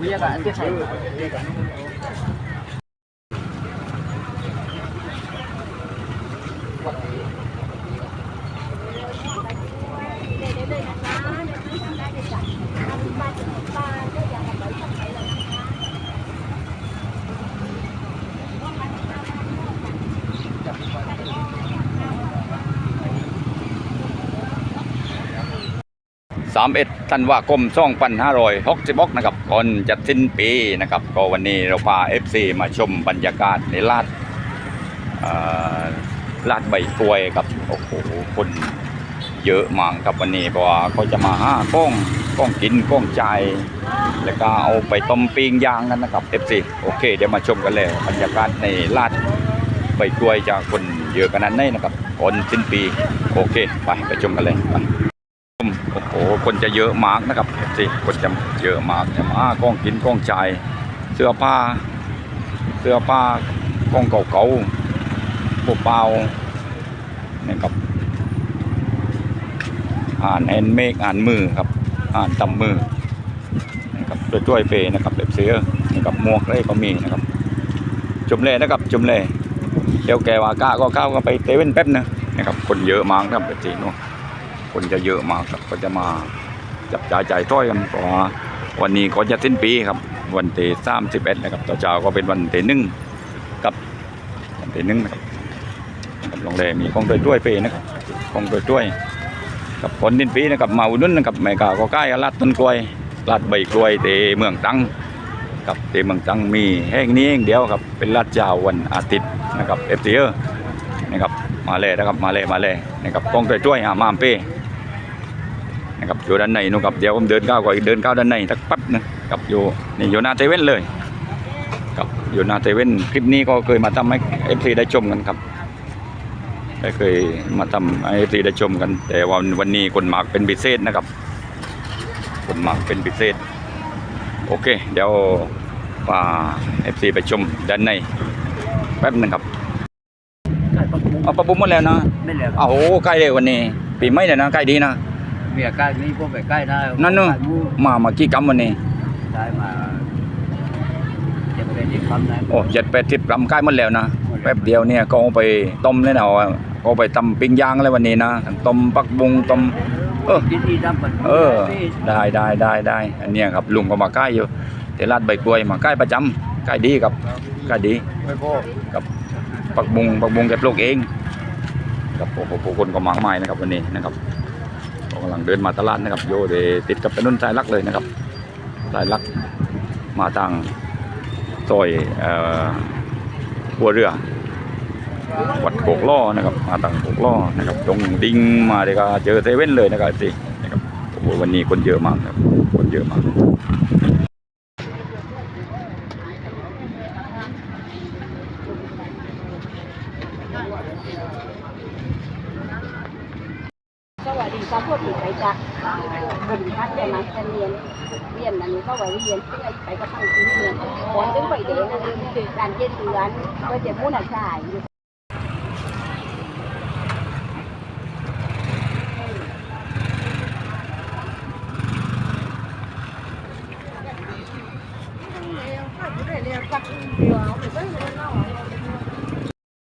Bây giờ cả tiếp theo. สามเอ็ดธันวาคมสองพันห้าร้อยหกสิบกนะครับก่อนจะสิ้นปีนะครับก็วันนี้เราพาเอฟซีมาชมบรรยากาศในลาดลาดใบกล้วยครับโอ้โหคนเยอะมากครับวันนี้เพราะว่าเขาจะมาห้าก้องก้องกินก้องใจ แล้วก็เอาไปต้มปิ้งย่างกันนะครับเอฟซีโอเค เดี๋ยวมาชมกันเลยบรรยากาศในลาดใบกล้วยจะคนเยอะขนาดไหนนะครับก่อนสิ้นปี โอเค ไปไปชมกันเลยไป คนจะเยอะมากนะครับสิคนจะเยอะมากจะมากล้องกินกล้องจ่ายเสื้อผ้า เสื้อผ้ากล้องเก่าๆพวกเปล่านี่ครับอ่านแฮนด์เมกอ่านมือครับ อ่านตำมือนะครับด้วยช่วยเปนะครับแบบเสื้อนะครับหมวกอะไรก็มีนะครับจุมเล่นะครับจุมเล่เดี๋ยวแกว่าก้าก็ก้าวก็ไปเตเว่นแป๊บนึงนะครับคนเยอะมากนะครับแบบนี้เนาะ คนจะเยอะมากครับก็จะมาจับจ่ายจ่ายถ้อยกันเพราะว่าวันนี้ก็จะสิ้นปีครับ วันที่สามสิบเอ็ดนะครับต่อเช้าก็เป็นวันที่หนึ่งกับวันที่หนึ่งนะครับโรงแรมมีของด้วยด้วยเปนะครับของด้วยด้วยกับคนสิ้นปีนะครับมาอุดหนุนนะครับแม่กาก็ใกล้ลาดต้นกล้วยลาดใบกล้วยเตเมืองตังกับเตเมืองตังมีแห่งนี้แห่งเดียวครับเป็นลาดเจ้าวันอาทิตย์นะครับเอฟซีเออนะครับมาเลยนะครับมาเลยมาเลยนะครับกองด้วยด้วยอ่ามามเป้ นะครับอยู่ด้านในนู่นครับเดี๋ยวผมเดินก้าวก่อนเดินก้าวด้านในสักแปั๊บนะกับอยู่นี่อยู่หน้าเซเว่นเลยกับอยู่หน้าเซเว่นคลิปนี้ก็เคยมาทำให้เอฟซีได้ชมกันครับได้เคยมาทำให้เอฟซีได้ชมกัน แต่วันวันนี้คนหมากเป็นพิเศษนะครับคนหมากเป็นพิเศษ โอเค เดี๋ยวพาเอฟซีไปชมด้านในแป๊บหนึงครับเอาประบุหมดแล้วนะ Bên lẻ อ้าวโหใกล้เลยวันนี้ปีใหม่เลยนะใกล้ดีนะ Bây giờ cai ní có phải cai ra นั่นนู่น Cai mu มามากี่กรัมวันนี้ Cai mà Chẹp cái gì không này โอ้เจ็ดแปดสิบกรัมใกล้หมดแล้วนะแป๊บเดียวเนี่ยก็เอาไปต้มเลยนะเอาเอาไปตำปิ้งย่างเลยวันนี้นะทั้งต้มปักบุงต้มเออ Đi đi ra phần เออ ได้ได้ได้ได้อันเนี้ยครับลุงก็มาใกล้อยู่แต่ลาดใบกล้วยมาใกล้ประจำใกล้ดีครับใกล้ดีไม่พอกับปักบุงปักบุงแกปลูกเองครับโอ้โหผู้คนก็มากมายนะครับวันนี้นะครับ กำลังเดินมาตลาดนะครับโยเดติดกับถนนสายลักเลยนะครับสายลักมาทางซอยหัวเรือ วัดโขกล่อนะครับ มาทางโขกล่อนะครับตรงดิ่งมาเดี๋ยวก็เจอเซเว่นเลยนะครับสินะครับวันนี้คนเยอะมากครับคนเยอะมาก สวัสดีครับพวกถึงไปจากบนพัดจะมาเรียนเรียนอันนี้ก็ไว้เรียนเพื่อไปกระทั่งที่เรียนก่อนถึงไปเด็กคือการเย็นเดือนก็จะมุ่นอาชาย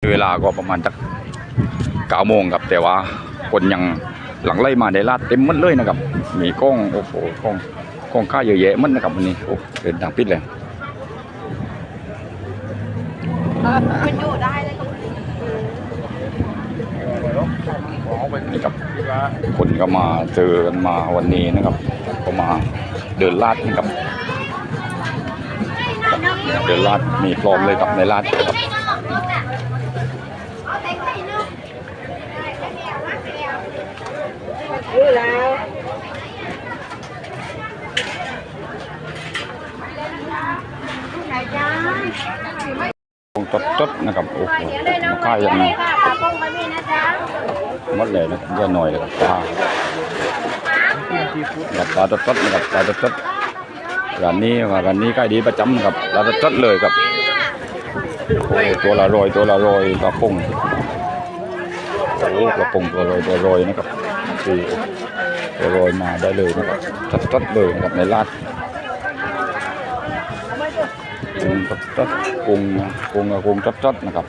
เวลาก็ประมาณสักเก้าโมงครับแต่ว่า คนยังหลังไล่มาในลาดเต็มหมดเลยนะครับ มีกล้องโอ้โหกล้องกล้องค่าเยอะแยะหมันนะครับวันนี้โอ้เดินทางปิดเลยมันอยู่ได้เลยก็นี่ครับคนก็มาเจอกันมาวันนี้นะครับ ก็มาเดินลาดนะครับเดินลาดมีพร้อมเลยครับในลาดครับ จบจบนะครับโอ้โหข้ายังมดเลยนะครับเยอะหน่อยนะครับปลาแบบปลาจดตดนะครับปลาจดๆร้านนี้ร้านนี้ใกล้ดีประจำครับปลาจดตดเลยครับโอ้ตัวละรอยตัวละรอยกระปุงโอ้กระปุงตัวลอยตัวลอยนะครับคือตัวลอยมาได้เลยนะครับจดตดเลยนะครับในลาด กงชักงนะกงกับงชัดๆนะครับ